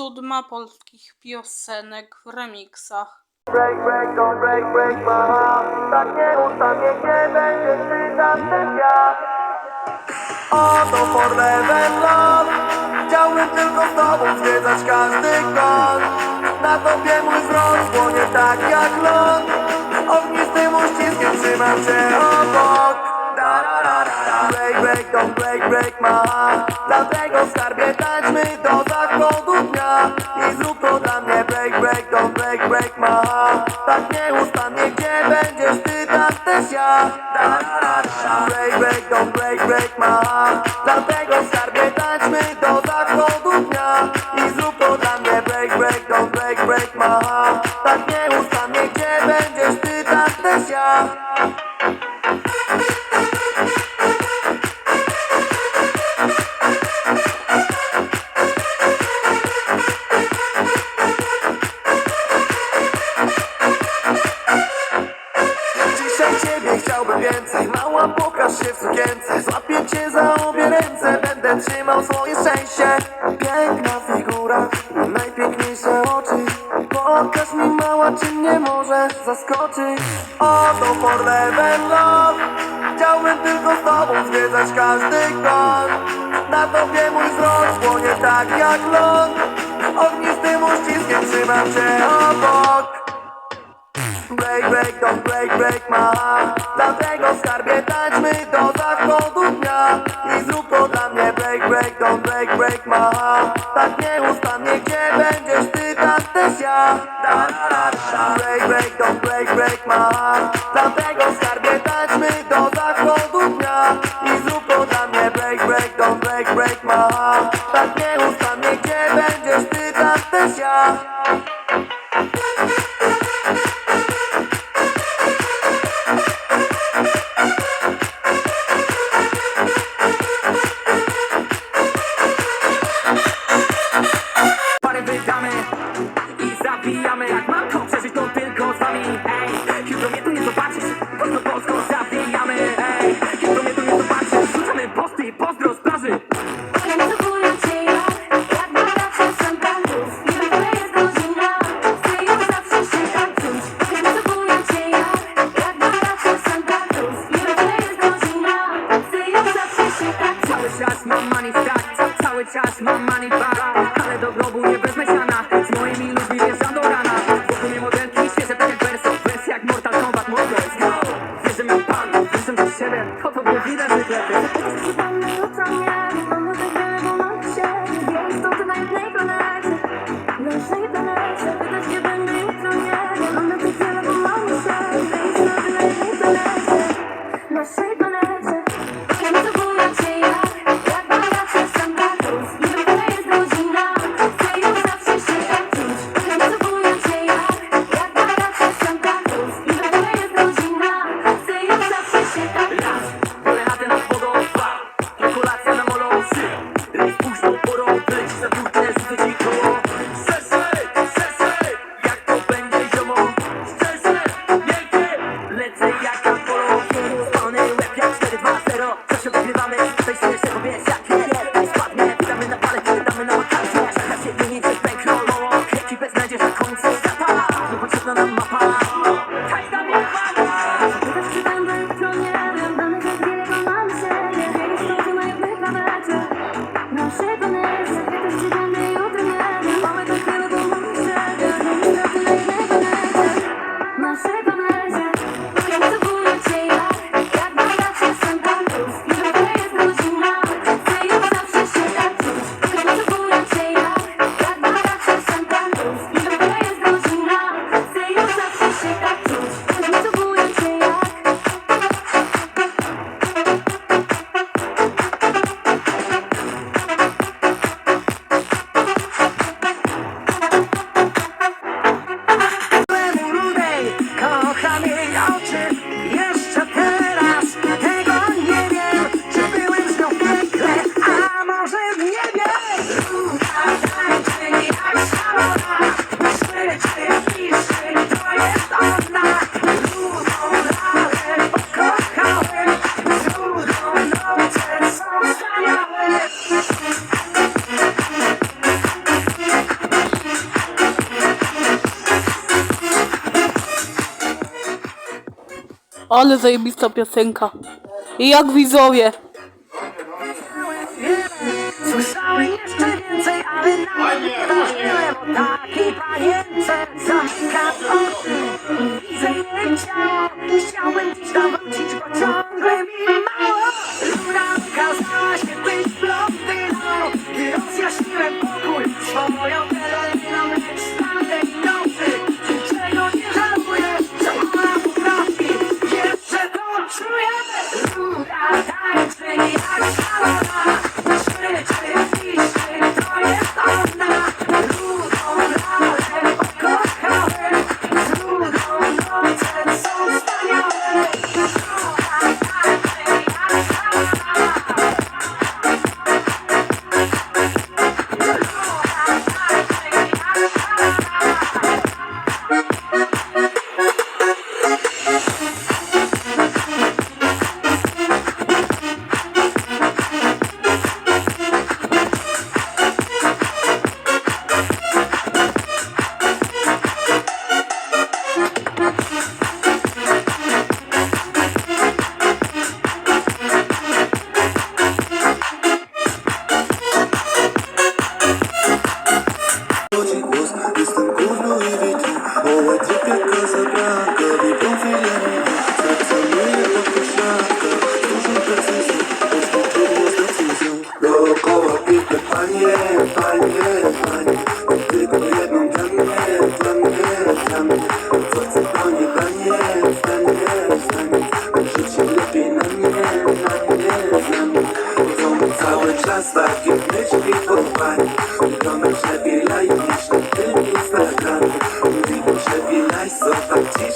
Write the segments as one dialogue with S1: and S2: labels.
S1: Siódma polskich piosenek w remiksach.
S2: Break, break, don't break, break my heart. Tak nieustannie, nie będzie czytać ten wiatr. Oto forever love. Chciałbym tylko z tobą zwiedzać każdy kąt. Na tobie mój wzrost płonie tak jak ląd. Ognistym uściskiem trzymam cię obok. Da, da, da, da, da. Break, break, don't break, break my heart. Dlatego skarbie tańczmy Tak nieustannie, gdzie będziesz ty, tam też ja. Break, break, don't break, break my heart. Dlatego skarbie tańczmy do zachodu dnia. I zrób to dla mnie. Break, break, don't break, break my heart. Tak nieustannie, gdzie będziesz ty, tam też ja. Nic nie może zaskoczyć. Oto for porwę węglą Chciałbym tylko z tobą zwiedzać każdy kąt. Na tobie mój wzrok płonie tak jak ląd. Ognistym uściskiem trzymam cię obok. Break, break, don't break, break my heart. Dlatego skarbie tańczmy do zachodu dnia. I zrób to dla mnie. Break, break, don't break, break my heart. Tak nie ustawiam Santa Fe goes I
S3: keep on to the it. Ale
S1: zajebista piosenka. I jak widzowie.
S3: Słyszałem jeszcze więcej, ale nawet nie o takiej panience zamykam oczy. Widzę jej ciało, chciałbym dziś bo ciągle mi mało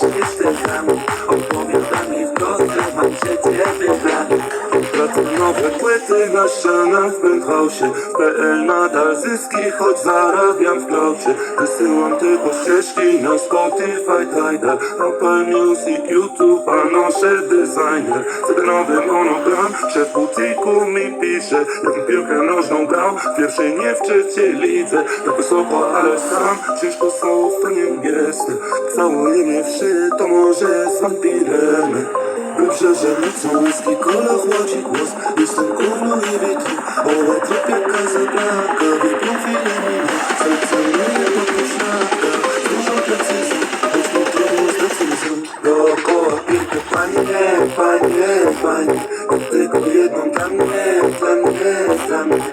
S4: tak dziś jeszcze gramy płyty na ścianach w penthouse'ie W PL nadal zyski, choć zarabiam w klaucie Wysyłam tylko ścieżki na Spotify, Tidal. Apple Music, YouTube, a noszę designer. Chcę nowy monogram, szef butiku mi pisze. Jaką piłkę nożną grał, w pierwszej nie w trzeciej lidze. Tak wysoko, ale sam, ciężko z zaufaniem jestem. Całuje mnie w szyję, to może z Wybrzeże lecą whisky, kola chłodzi głos. Jestem gówno i witru Ołe tropie Casablanca Wibrą filami Serce myje po koszarkach Z dużą precyzją Choć mi trudno z decyzją. Dookoła piękne panie, panie, panie Mam tylko jedną dla mnie, dla mnie, dla mnie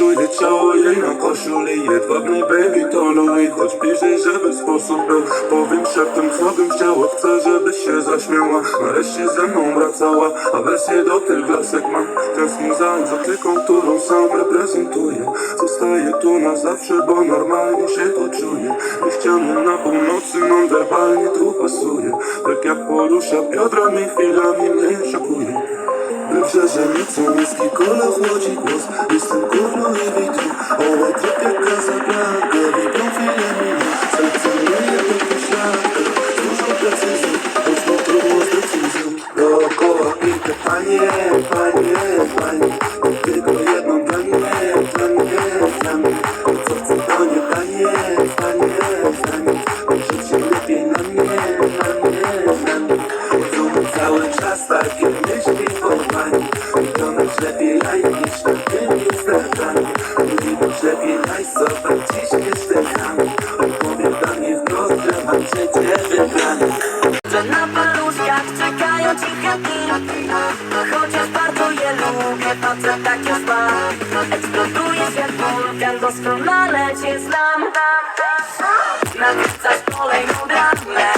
S4: czuję ciało jej na koszuli Jedwabny baby to Louis Choć bliżej, żeby sposób był Powiem szeptem, co bym chciała Chcę, żebyś się zaśmiała. Nareszcie ze mną wracała A wersję do tych glasek mam. Tęsknię za egzotyką, którą sam reprezentuję. Zostaję tu na zawsze, bo normalnie się to czuję Ściany na północy, non werbalnie tu pasuje. Tak jak porusza biodrami, chwilami mnie lecą whisky, kola chłodzi głos Jestem gówno i witru Ołe tropie
S3: Wulkan, doskonale cię znam Nakręcasz kolejną dramę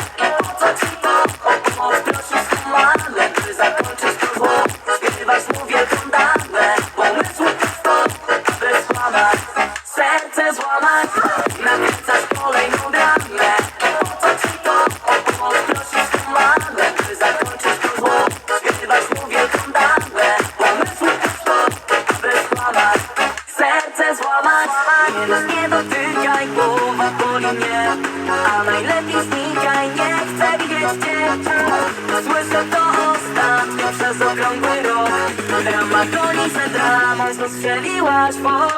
S5: said he was for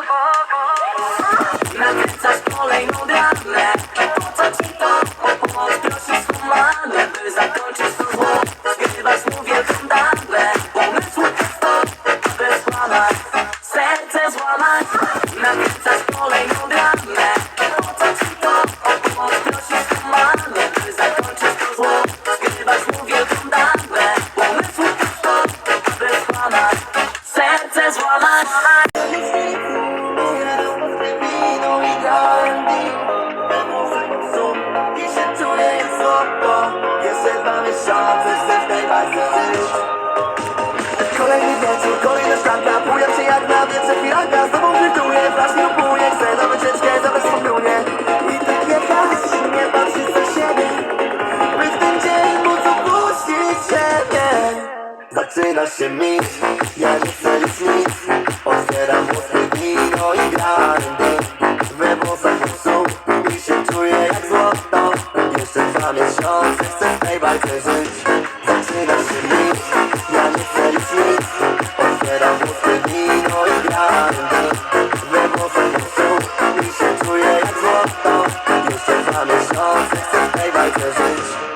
S5: zaczyna się mieć Ja nie chcę już nic. Otwieram mocne wino i gram We włosach są i się czuję jak złoto. Jeszcze dwa miesiące chcę w tej bajce żyć. Zaczyna się mieć Ja nie chcę już nic. Otwieram mocne wino i gram We włosach są i się czuję jak złoto. Jeszcze dwa miesiące chcę w tej bajce żyć.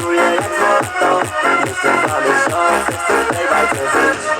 S5: Czuję jak złoto Jestem zawieszony, chcę tej bajce żyć.